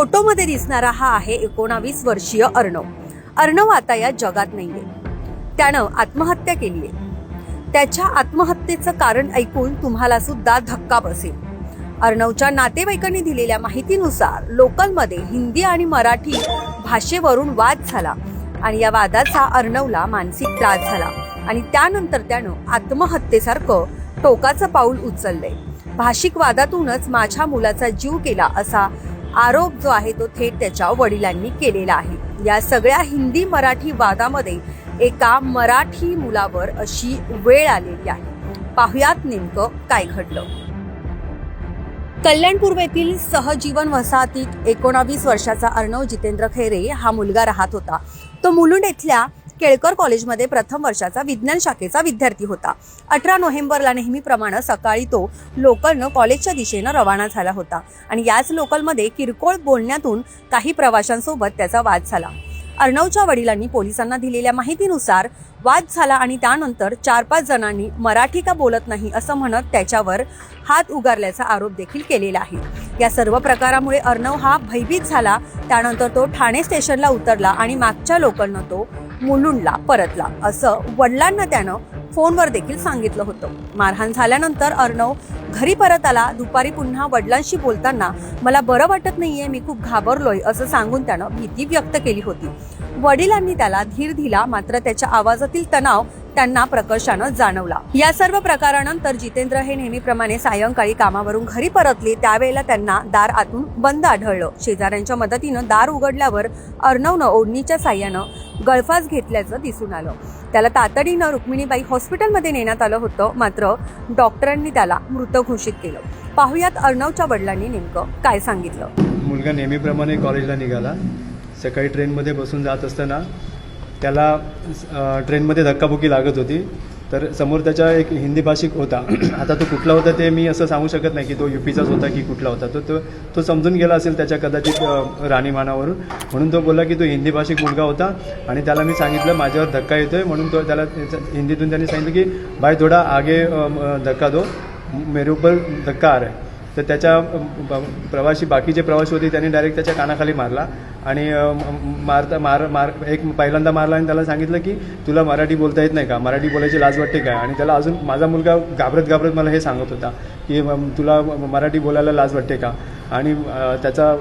फोटोमध्ये दिसणारा हा आहे एकोणावीस वर्षीय अर्णव. अर्णव आता या जगात नाहीये. त्यानं आत्महत्या केली आहे त्याच्या आत्महत्येचं कारण ऐकून तुम्हाला सुद्धा धक्का बसेल. अर्णवच्या नातेवाईकांनी दिलेल्या माहितीनुसार लोकलमध्ये हिंदी आणि मराठी भाषेवरून वाद झाला आणि या वादाचा अर्णवला मानसिक त्रास झाला आणि त्यानंतर त्यानं आत्महत्येसारखं टोकाचं पाऊल उचललंय. भाषिक वादातूनच माझ्या मुलाचा जीव केला असा आरोप जो आहे तो थेट त्याच्या वडिलांनी केलेला आहे. या सगळ्या हिंदी मराठी वादामध्ये एका मराठी मुलावर अशी वेळ आलेली आहे. पाहुयात नेमकं काय घडलं. कल्याण येथील सहजीवन वसाहतीत एकोणावीस वर्षाचा अर्णव जितेंद्र खैरे हा मुलगा राहत होता. तो मुलुंड येथल्या केळकर कॉलेजमध्ये प्रथम वर्षाचा विज्ञान शाखेचा विद्यार्थी होता. अठरा नोव्हेंबरला नेहमीप्रमाणे सकाळी तो लोकलनं कॉलेजच्या दिशेनं रवाना झाला होता आणि याच लोकलमध्ये किरकोळ बोलण्यातून काही प्रवाशांसोबत त्याचा वाद झाला. अर्णवच्या वडिलांनी पोलिसांना दिलेल्या माहितीनुसार वाद झाला आणि त्यानंतर चार पाच जणांनी मराठी का बोलत नाही असं म्हणत त्याच्यावर हात उगारल्याचा आरोप देखील केलेला आहे. या सर्व प्रकारामुळे अर्णव हा भयभीत झाला. त्यानंतर तो ठाणे स्टेशनला उतरला आणि मागच्या लोकलनं तो मुलुंडला परतला असं वडिलांना त्यानं फोनवर देखील सांगितलं होतं. मारहाण झाल्यानंतर अर्णव घरी परत आला. दुपारी पुन्हा वडिलांशी बोलताना मला बरं वाटत नाहीये मी खूप घाबरलोय असं सांगून त्यानं भीती व्यक्त केली होती. वडिलांनी त्याला धीर दिला मात्र त्याच्या आवाजातील तणाव त्यांना प्रकर्षानं जाणवला. या सर्व प्रकारानंतर जितेंद्र हे नेहमीप्रमाणे सायंकाळी कामावरून घरी परतले त्यावेळेला त्यांना दार आतून बंद आढळलं. शेजाऱ्यांच्या मदतीनं दार उघडल्यावर अर्णवनं ओढणीच्या साह्यानं गळफास घेतल्याचं दिसून आलं. त्याला तातडीनं रुक्मिणीबाई हॉस्पिटलमध्ये नेण्यात आलं होतं मात्र डॉक्टरांनी त्याला मृत घोषित केलं. पाहुयात अर्णवच्या वडिलांनी नेमकं काय सांगितलं. मुलगा नेहमीप्रमाणे कॉलेजला निघाला. सकाळी ट्रेनमध्ये बसून जात असताना त्याला ट्रेनमध्ये धक्काबुक्की लागत होती. तर समोर त्याच्या एक हिंदी भाषिक होता. आता तो कुठला होता ते मी असं सांगू शकत नाही की तो युपीचाच होता की कुठला होता. तो तो तो समजून गेला असेल त्याच्या कदाचित राणीमानावरून. म्हणून तो बोलला की तो हिंदी भाषिक मुलगा होता आणि त्याला मी सांगितलं माझ्यावर धक्का येतो आहे म्हणून तो त्याला हिंदीतून त्यांनी सांगितलं की भाई थोडा आगे धक्का दो. मेरे ऊपर धक्का आ रहा है. तर त्याच्या प्रवाशी प्रवासी बाकीचे प्रवासी होते त्यांनी डायरेक्ट त्याच्या कानाखाली मारला. आणि मारता मार मार एक पहिल्यांदा मारला आणि त्याला सांगितलं की तुला मराठी बोलता येत नाही का? मराठी बोलायची लाज वाटते काय आणि त्याला अजून माझा मुलगा घाबरत घाबरत मला हे सांगत होता की तुला मराठी बोलायला लाज वाटते का? आणि त्याचा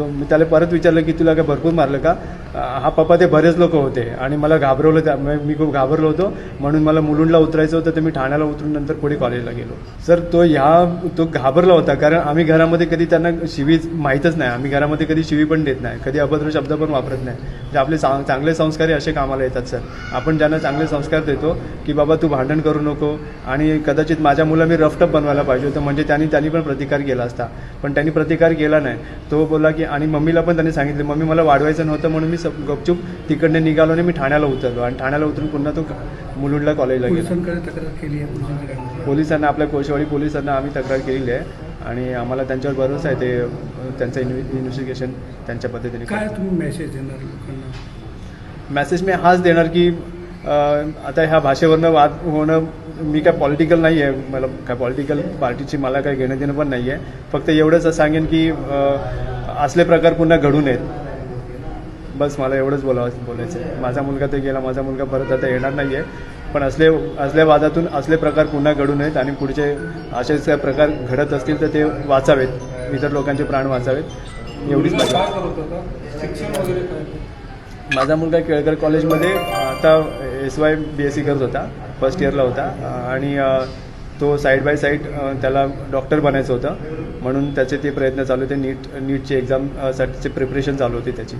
मी त्याला परत विचारलं की तुला काय भरपूर मारलं का? हा पप्पा ते बरेच लोक होते आणि मला घाबरवलं त्या मी खूप घाबरलो होतो. म्हणून मला मुलुंडला उतरायचं होतं तर मी ठाण्याला उतरून नंतर पुढे कॉलेजला गेलो. सर तो ह्या तो घाबरला होता कारण आम्ही घरामध्ये कधी त्यांना शिवी माहीतच नाही. आम्ही घरामध्ये कधी शिवी पण देत नाही. कधी अभद्र शब्द पण वापरत नाही. म्हणजे आपले चांग चांगले संस्कार असे कामाला येतात सर. आपण ज्यांना चांगले संस्कार देतो की बाबा तू भांडण करू नको आणि कदाचित माझ्या मुला मी रफटप बनवायला पाहिजे होतं. म्हणजे त्यांनी त्यांनी पण प्रतिकार केला असता. पण त्यांनी प्रतिकार केला नाही. तो बोला की आणि मम्मीला पण त्यांनी सांगितलं. मम्मी मला वाढवायचं नव्हतं म्हणून मी सब गपचूप तिकडनं निघालो आणि मी ठाण्याला उतरलो. आणि ठाण्याला उतरून पुन्हा तो मुलुंडला कॉलेजला गेला. तक्रार केली आहे पोलिसांना आपल्या कोशवाडी पोलिसांना आम्ही तक्रार केलेली आहे. आणि आम्हाला त्यांच्यावर भरोसा आहे ते त्यांचं इन्व्हे इन्व्हेस्टिगेशन त्यांच्या पद्धतीने काय. तुम्ही मेसेज देणार लोकांना? मेसेज मी हाच देणार की आता ह्या भाषेवरनं वाद होणं मी काय पॉलिटिकल नाही आहे मला काय पॉलिटिकल पार्टीची मला काही घेणं देणं पण नाही आहे फक्त एवढंच सांगेन की असले प्रकार पुन्हा घडू नयेत. बस मला एवढंच बोलावं बोलायचं आहे. माझा मुलगा ते गेला माझा मुलगा परत आता येणार नाही आहे पण असले असल्या वादातून असले प्रकार पुन्हा घडू नयेत आणि पुढचे असेच काय प्रकार घडत असतील तर ते वाचावेत. इतर लोकांचे प्राण वाचावेत. एवढीच माझी माझा मुलगा केळकर कॉलेजमध्ये आता S Y B S C करत होता. फर्स्ट इयरला होता. आणि तो साईड बाय साईड त्याला डॉक्टर बनायचं होतं. म्हणून त्याचे ते प्रयत्न चालू होते. नीट नीटची एक्झाम साठीचे प्रिपरेशन चालू होती त्याची.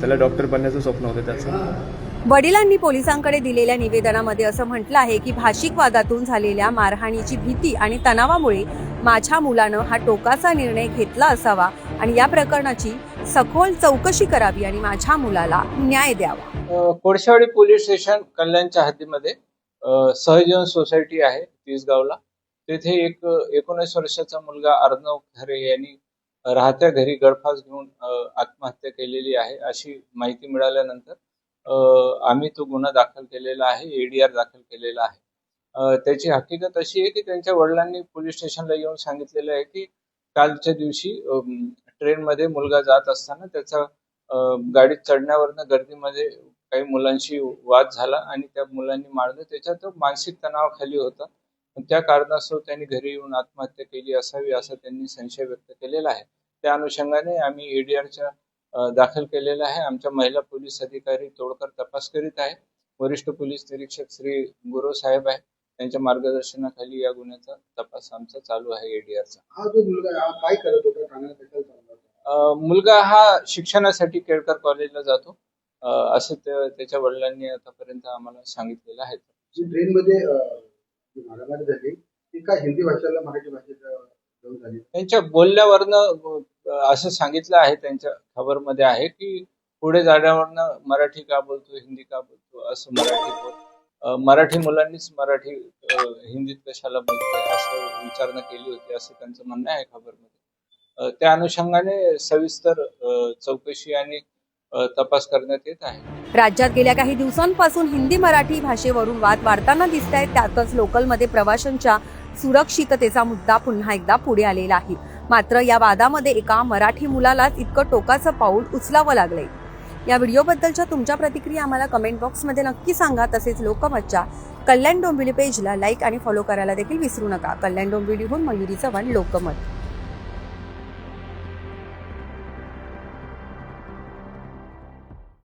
त्याला डॉक्टर बनण्याचं स्वप्न होतं त्याचं. वडिलांनी पोलिसांकडे दिलेल्या निवेदनामध्ये असं म्हटलं आहे की भाषिक वादातून झालेल्या मारहाणीची भीती आणि तणावामुळे माझ्या मुलानं हा टोकाचा निर्णय घेतला असावा आणि या प्रकरणाची सखोल चौकशी करावी आणि माझ्या मुलाला न्याय द्यावा. कोळशेवाडी पोलीस स्टेशन कल्याणच्या हद्दीमध्ये सहजीवन सोसायटी आहे तिसगावला. तेथे एक एकोणीस वर्षाचा मुलगा अर्णव खरे यांनी राहत्या घरी गळफास घेऊन आत्महत्या केलेली आहे. अशी माहिती मिळाल्यानंतर आम्ही तो गुन्हा दाखल केलेला आहे एडीआर दाखल केलेला आहे. त्याची हकीकत अशी आहे की त्यांच्या वडिलांनी पोलीस स्टेशनला येऊन सांगितलेलं आहे की कालच्या दिवशी ट्रेनमध्ये मुलगा जात असताना त्याचा गाडीत चढण्यावरनं गर्दीमध्ये काही मुलांशी वाद झाला आणि त्या मुलांनी मारलं. त्याच्यात तो मानसिक तणावाखाली होता. त्या कारणास्तव त्यांनी घरी येऊन आत्महत्या केली असावी असा त्यांनी संशय व्यक्त केलेला आहे. त्या अनुषंगाने आम्ही एडीआरच्या दाखल केलेला आहे. आमच्या महिला पोलीस अधिकारी तोडकर तपास करीत आहे. वरिष्ठ पोलीस निरीक्षक श्री गुरु साहेब आहे. त्यांच्या मार्गदर्शनाखाली या गुन्ह्याचा तपास आमचा चालू आहे एडीआरचा हा जो मुलगा हा काय करत होता? मुलगा हा शिक्षणासाठी केळकर कॉलेजला जातो. असं त्या- त्याच्या वडिलांनी आतापर्यंत आम्हाला सांगितलेलं आहे. ट्रेनमध्ये मारामारी झाली ती काय हिंदी भाषेला मराठी भाषेत जाऊन झाली? त्यांच्या बोलण्यावरनं असं सांगितलं आहे त्यांच्या खबरमध्ये आहे की पुढे जाण्यावरनं मराठी का बोलतो हिंदी का बोलतो असं मराठी मराठी मुलांनीच मराठी हिंदीत कशाला बोलतो असं विचारणा केली होती असं त्यांचं म्हणणं आहे खबरमध्ये. त्या अनुषंगाने सविस्तर चौकशी आणि तपास करण्यात येत आहे. राज्यात गेल्या काही दिवसांपासून हिंदी मराठी भाषेवरून वाद वाढताना दिसत आहेत. त्यातच लोकलमध्ये प्रवाशांच्या सुरक्षिततेचा मुद्दा पुन्हा एकदा पुढे आलेला आहे. मात्र या वादामध्ये एका मराठी मुलालाच इतकं टोकाचं पाऊल उचलावं लागलंय. या व्हिडिओबद्दलच्या तुमच्या प्रतिक्रिया आम्हाला कमेंट बॉक्समध्ये नक्की सांगा. तसेच लोकमतच्या कल्याण डोंबिवली पेजला लाईक आणि फॉलो करायला देखील विसरू नका. कल्याण डोंबिवलीहून मयुरी चव्हाण लोकमत.